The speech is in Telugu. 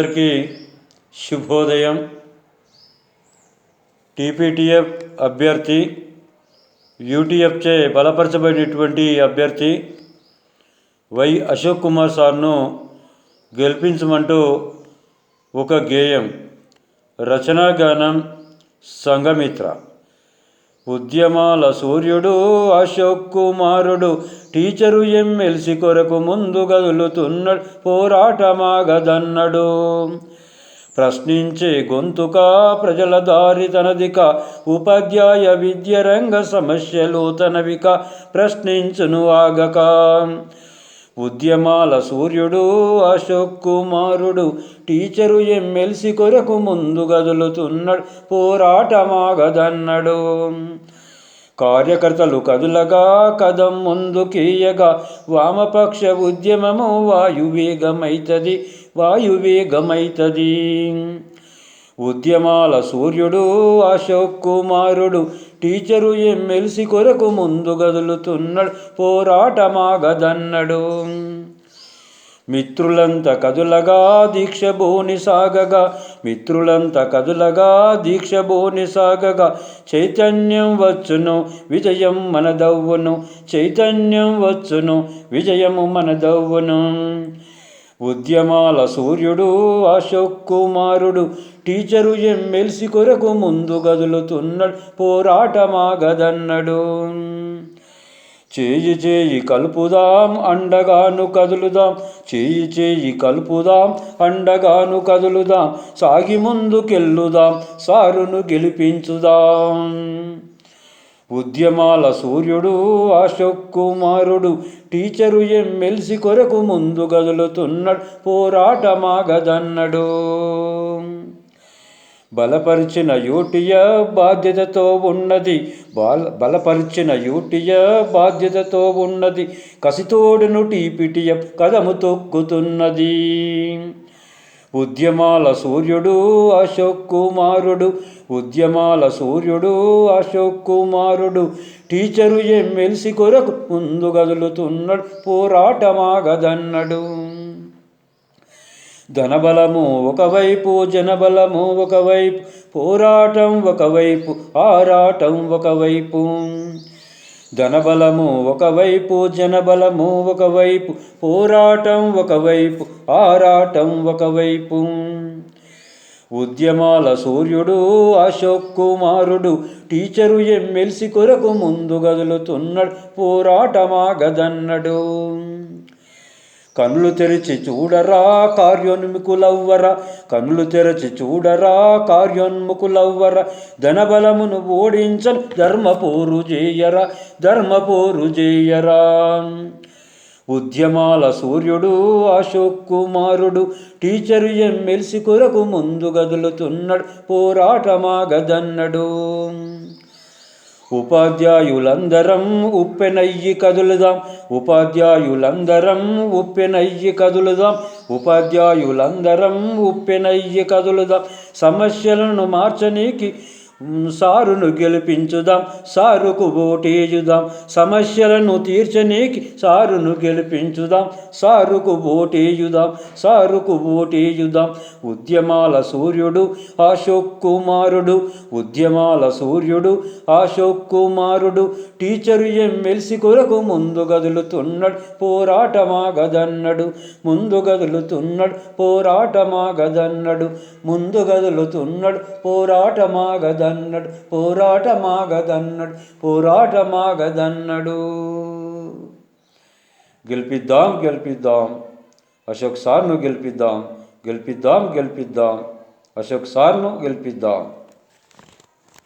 అందరికీ శుభోదయం. టీపీటీఎఫ్ అభ్యర్థి యూటీఎఫ్చే బలపరచబడినటువంటి అభ్యర్థి వై అశోక్ కుమార్ సార్ను గెలిపించమంటూ ఒక గేయం. రచనా గానం సంఘమిత్ర. ఉద్యమాల సూర్యుడు అశోక్ కుమారుడు టీచరు ఎమ్మెల్సీ కొరకు ముందు గదులుతున్నాడు పోరాటమాగదన్నడు. ప్రశ్నించే గొంతుక ప్రజల దారి తనదిక ఉపాధ్యాయ విద్య రంగ సమస్యలు తనవిక ప్రశ్నించును ఆగక. ఉద్యమాల సూర్యుడు అశోక్ కుమారుడు టీచరు ఎమ్మెల్సీ కొరకు ముందు గదులుతున్నాడు పోరాటమాగదన్నడు. కార్యకర్తలు కదులగా కదం ముందుకీయగా వామపక్ష ఉద్యమము వాయువేగమైతది వాయువేగమైతది. ఉద్యమాల సూర్యుడు అశోక్ కుమారుడు టీచరు ఎమ్మెల్సీ కొరకు ముందు గదులుతున్నాడు పోరాటమాగదన్నడు. మిత్రులంత కదులగా దీక్ష భూని సాగగా మిత్రులంత కదులగా దీక్ష భూని సాగగా చైతన్యం వచ్చును విజయం మనదవ్వును చైతన్యం వచ్చును విజయము మనదవ్వును. ఉద్యమాల సూర్యుడు అశోక్ కుమారుడు టీచరు ఎమ్మెల్సీ కొరకు ముందు గదులుతున్నాడు పోరాటమాగదన్నడు. చేయి చేయి కలుపుదాం అండగాను కదులుదాం చేయి చేయి కలుపుదాం అండగాను కదులుదాం సాగి ముందుకెళ్ళుదాం సారును గెలిపించుదాం. ఉద్యమాల సూర్యుడు అశోక్ కుమారుడు టీచరు ఎమ్మెల్సీ కొరకు ముందు గదులుతున్నాడు పోరాటమాగదన్నడు. బలపరిచిన యూటియ బాధ్యతతో ఉన్నది బాల బలపరిచిన యూటియ బాధ్యతతో ఉన్నది కసితోడును టీపిటియ కదము తొక్కుతున్నది. ఉద్యమాల సూర్యుడు అశోక్ కుమారుడు ఉద్యమాల సూర్యుడు అశోక్ కుమారుడు. టీచరు ఎమ్మెల్సీ కొరకు ముందు గదులుతున్నాడు పోరాటమాగదన్నడు. ధనబలము ఒకవైపు జనబలము ఒకవైపు పోరాటం ఒకవైపు ఆరాటం ఒకవైపు. ధనబలము ఒకవైపు జనబలము ఒకవైపు పోరాటం ఒకవైపు ఆరాటం ఒకవైపు. ఉద్యమాల సూర్యుడు అశోక్ కుమారుడు టీచరు ఎమ్మెల్సీ కొరకు ముందు గదులుతున్నాడు పోరాటమాగదన్నడు. కనులు తెరిచి చూడరా కార్యోన్ముకులవ్వర కనులు తెరచి చూడరా కార్యోన్ముకులవ్వర ధనబలమును ఓడించను ధర్మపోరు చేయరా ధర్మపోరు చేయరా. ఉద్యమాల సూర్యుడు అశోక్ కుమారుడు టీచరు ఎమ్మెల్సి కొరకు ముందు గదులుతున్నాడు పోరాటమాగదన్నడు. ఉపాధ్యాయులందరం ఉప్పెనయ్యి కదులుదాం. ఉపాధ్యాయులందరం ఉప్పెనయ్యి కదులుదాం. ఉపాధ్యాయులందరం ఉప్పెనయ్యి కదులుదాం. సమస్యలను మార్చనీకి సారును గెలిపించుదాం సారుకు ఓటేయుదాం సమస్యలను తీర్చనీకి సారును గెలిపించుదాం సారుకు ఓటేయుదాం సారుకు ఓటేయుదాం ఉద్యమాల సూర్యుడు అశోక్ కుమారుడు ఉద్యమాల సూర్యుడు అశోక్ కుమారుడు టీచరు ఎమ్మెల్సి కొరకు ముందు గదులుతున్నాడు పోరాటమా గదన్నడు ముందు గదులుతున్నాడు పోరాటమా గదన్నడు ముందు గదులుతున్నాడు పోరాటమా గద మాగదన్నడు పోరాటమాగదన్నడు పోరాటమాగదన్నడు. గెలిపిద్దాం గెలిపిద్దాం. అశోక్ సార్ను గెలిపిద్దాం గెలిపిద్దాం గెలిపిద్దాం. అశోక్ సార్ను గెలిపిద్దాం.